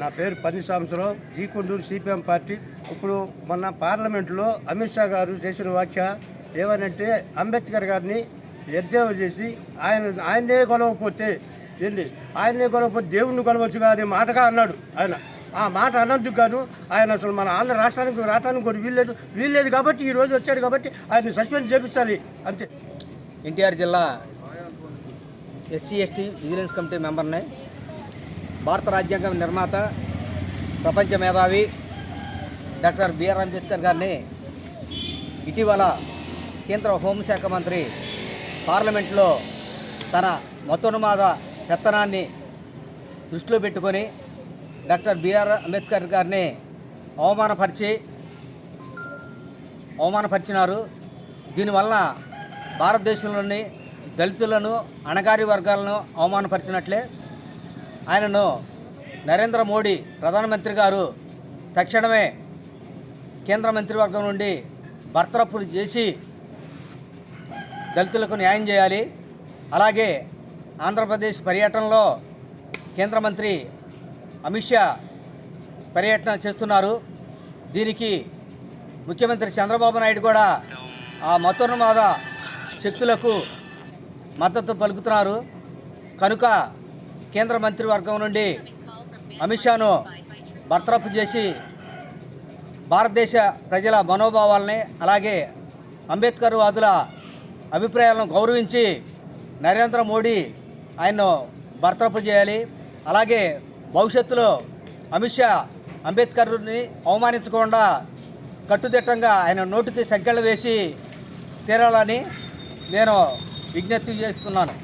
నా పేరు పది సంవత్సరం జీకొండూరు సిపిఎం పార్టీ. ఇప్పుడు మొన్న పార్లమెంట్లో అమిత్ షా గారు చేసిన వ్యాఖ్య ఏమనంటే అంబేద్కర్ గారిని ఎద్దేవా చేసి ఆయన ఆయన్నే కొలవకపోతే ఏంటి ఆయన్నే కొలవకపోతే దేవుణ్ణి కొలవచ్చు అనే మాటగా అన్నాడు ఆయన. ఆ మాట అన్నందుకు గాను ఆయన అసలు మన ఆంధ్ర రాష్ట్రానికి రావటానికి కూడా వీల్లేదు. వీల్లేదు కాబట్టి ఈ రోజు వచ్చాడు కాబట్టి ఆయన్ని సస్పెండ్ చేపించాలి. అంతే. ఎన్టీఆర్ జిల్లా ఎస్సీ ఎస్టీ విజిలెన్స్ కమిటీ మెంబర్ని భారత రాజ్యాంగం నిర్మాత ప్రపంచ మేధావి డాక్టర్ బిఆర్ అంబేద్కర్ గారిని ఇటీవల కేంద్ర హోంశాఖ మంత్రి పార్లమెంట్లో తన మతోన్మాద పెత్తనాన్ని దృష్టిలో పెట్టుకొని డాక్టర్ బిఆర్ అంబేద్కర్ గారిని అవమానపరిచి అవమానపరిచినారు. దీనివలన భారతదేశంలోని దళితులను అణగారి వర్గాలను అవమానపరిచినట్లే ఆయనను నరేంద్ర మోడీ ప్రధానమంత్రి గారు తక్షణమే కేంద్ర మంత్రివర్గం నుండి బర్తరఫ్పు చేసి దళితులకు న్యాయం చేయాలి. అలాగే ఆంధ్రప్రదేశ్ పర్యటనలో కేంద్ర మంత్రి అమిత్ షా పర్యటన చేస్తున్నారు. దీనికి ముఖ్యమంత్రి చంద్రబాబు నాయుడు కూడా ఆ మతోన్మాద శక్తులకు మద్దతు పలుకుతున్నారు. కనుక కేంద్ర మంత్రివర్గం నుండి అమిత్ షాను బర్తరఫ్ చేసి భారతదేశ ప్రజల మనోభావాలని అలాగే అంబేద్కర్ వాదుల అభిప్రాయాలను గౌరవించి నరేంద్ర మోడీ ఆయన్ను బర్తరఫ్ చేయాలి. అలాగే భవిష్యత్తులో అమిత్ షా అంబేద్కర్ని అవమానించకుండా కట్టుదిట్టంగా ఆయన నోటికి సంఖ్యలు వేసి తీరాలని నేను విజ్ఞప్తి చేస్తున్నాను.